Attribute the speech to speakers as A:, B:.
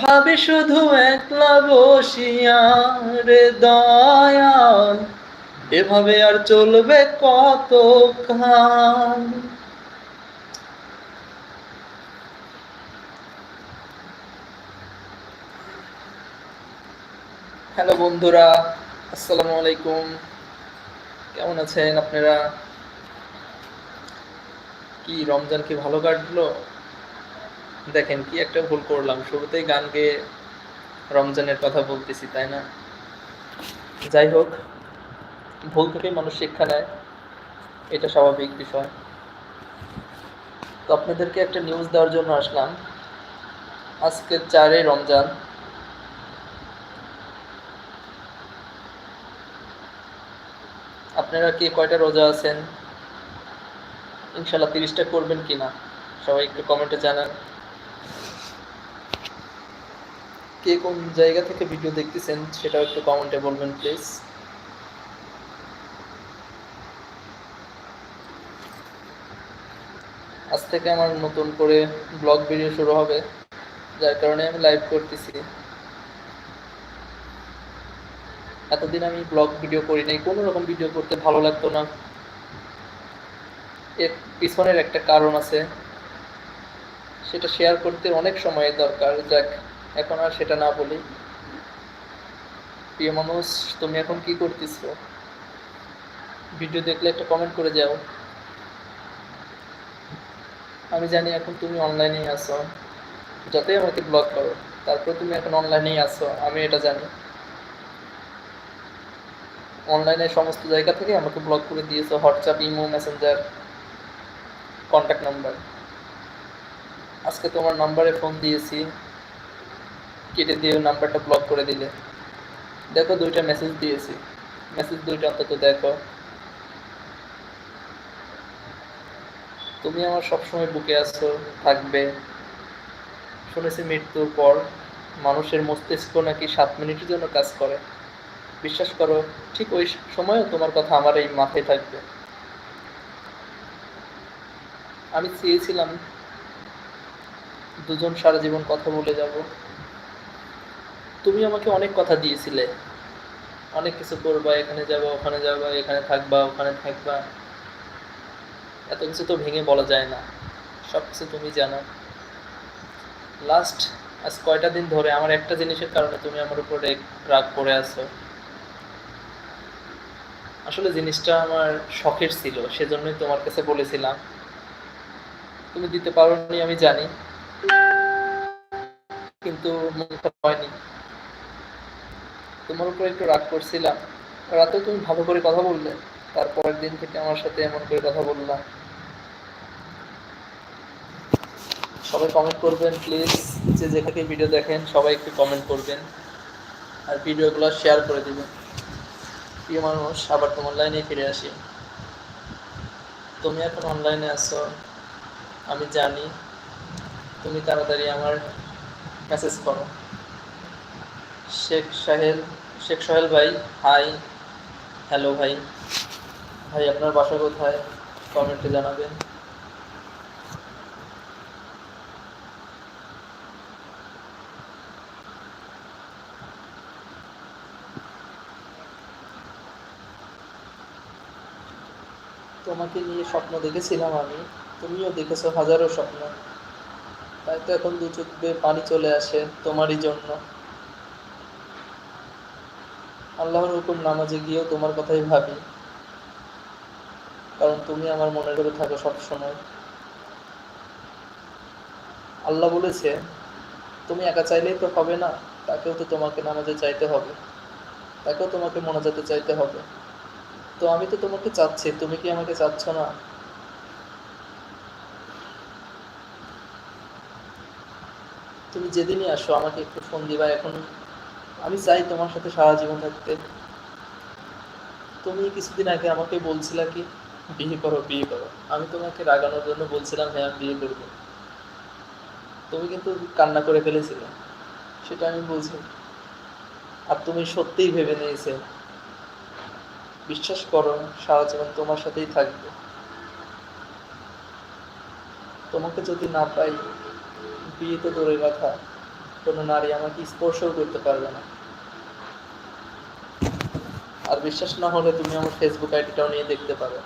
A: ভাবে শুধু একলা বসিয়া রে দয়াল, এভাবে আর চলবে কত কাল হ্যালো বন্ধুরা, আসসালামু আলাইকুম। কেমন আছেন আপনারা? কি, রমজান কি ভালো কাটলো? দেখেন কি একটা ভুল করলাম। শুরুতেই গান গেয়ে রমজানের কথা বলতেছি, তাই না? যাই হোক, ভুল থেকেই মানুষ শিক্ষা নেয়, এটা স্বাভাবিক বিষয়। তো আপনাদেরকে একটা নিউজ দেওয়ার জন্য আসলাম। আজকে চারে রমজান। আপনারা কি কয়টা রোজা আছেন? ইনশাল্লাহ তিরিশটা করবেন কি না সবাই একটু কমেন্টে জানান। কে কোন জায়গা থেকে ভিডিও দেখতেছেন, সেটাও একটু কমেন্টে বলবেন প্লিজ আজ থেকে আমার নতুন করে ব্লগ ভিডিও শুরু হবে, যার কারণে আমি লাইভ করতেছি। এতদিন আমি ব্লগ ভিডিও করি নাই, কোনো রকম ভিডিও করতে ভালো লাগতো না। এর পিছনের একটা কারণ আছে, সেটা শেয়ার করতে অনেক সময়ের দরকার, যাক। এখন আর সেটা না বলি। প্রিয় মানুষ, তুমি এখন কি করতেছো? ভিডিও দেখলে একটা কমেন্ট করে যাও। আমি জানি এখন তুমি অনলাইনেই আছো। যতই আমাকে ব্লগ করো, তারপরে তুমি এখন অনলাইনেই আছো, আমি এটা জানি। অনলাইনে সমস্ত জায়গা থেকে আমাকে ব্লক করে দিয়েছ WhatsApp imo messenger contact number আজকে তোমার নাম্বারে ফোন দিয়েছি। কেটে দিয়ে নাম্বারটা ব্লক করে দিলে। দেখো দুইটা মেসেজ দিয়েছি। মেসেজ দুইটা অন্তত দেখো। তুমি আমার সবসময় বুকে আছো, থাকবে। শুনেছি মৃত্যুর পর মানুষের মস্তিষ্ক নাকি সাত মিনিটের জন্য কাজ করে। বিশ্বাস করো, ঠিক ওই সময়ও তোমার কথা আমার এই মাথায় থাকবে। আমি চেয়েছিলাম দুজন সারা জীবন কথা বলে যাব। তুমি আমাকে অনেক কথা দিয়েছিলে। অনেক কিছু করবা, এখানে যাবা, ওখানে যাবা, এখানে থাকবা, ওখানে থাকবা। এত কিছু তো ভেঙে বলা যায় না। সব কিছু তুমি জানো। লাস্ট আজ কয়টা দিন ধরে আমার একটা জিনিসের কারণে তুমি আমার উপরে রাগ করে আছো। আসলে জিনিসটা আমার শখের ছিল, সেজন্যই তোমার কাছে বলেছিলাম। তুমি দিতে পারোনি, আমি জানি। কিন্তু মন হয়নি। তোমার উপর একটু রাগ করছিলাম। রাতে তুমি ভালো করে কথা বললে। তারপরের দিন থেকে আমার সাথে এমন করে কথা বললাম সবাই কমেন্ট করবেন প্লিজ যে যেখানে ভিডিও দেখেন, সবাই একটু কমেন্ট করবেন। আর ভিডিওগুলো শেয়ার করে দিবেন। প্রিয় মানুষ, আবার তোমার লাইনে ফিরে আসি। তুমি এখন অনলাইনে আছো, আমি জানি। তুমি তাড়াতাড়ি আমার মেসেজ করো। শেখ সাহেল, শেখ সোহেল ভাই হাই হ্যালো ভাই। ভাই, আপনার বাসা কোথায়? কমেন্টে জানাবেন। তোমাকে নিয়ে স্বপ্ন দেখেছিলাম আমি। তুমিও দেখেছ হাজারো স্বপ্ন। তাই তো এখন দু চোখ পানি চলে আসে তোমারই জন্য। আল্লাহর হুকুম নামাজে গিয়েও তোমার কথাই ভাবি। কারণ তুমি আমার মনে করে থাকো সব সময় আল্লাহ বলেছে, তুমি একা চাইলেই তো হবে না, তাকেও তো তোমাকে নামাজে চাইতে হবে। তাকেও তোমাকে মোনাজাতে চাইতে হবে। তো আমি তো তোমাকে চাচ্ছি, তুমি কি আমাকে চাচ্ছ না? তুমি যেদিনই আসো, আমাকে একটু ফোন দিবা, এখন আমি চাই তোমার সাথে সারা জীবন থাকতে। তুমি কিছুদিন আগে আমাকে বলছিলা কি, বিয়ে করো বিয়ে করো। আমি তোমাকে রাগানোর জন্য বলছিলাম হ্যাঁ আমি বিয়ে করব। তুমি কিন্তু কান্না করে ফেলেছিলে, সেটা আমি বুঝি। আর তুমি সত্যিই ভেবে নিয়েছে, বিশ্বাস করো, সারা জীবন তোমার সাথেই থাকবে। তোমাকে যদি না পাই বিয়ে তো দূরের কথা কোনো নারী আমাকে স্পর্শও করতে পারবে না। আর বিশ্বাস না হলে তুমি আমার ফেসবুক আইডিটাও নিয়ে দেখতে পারো।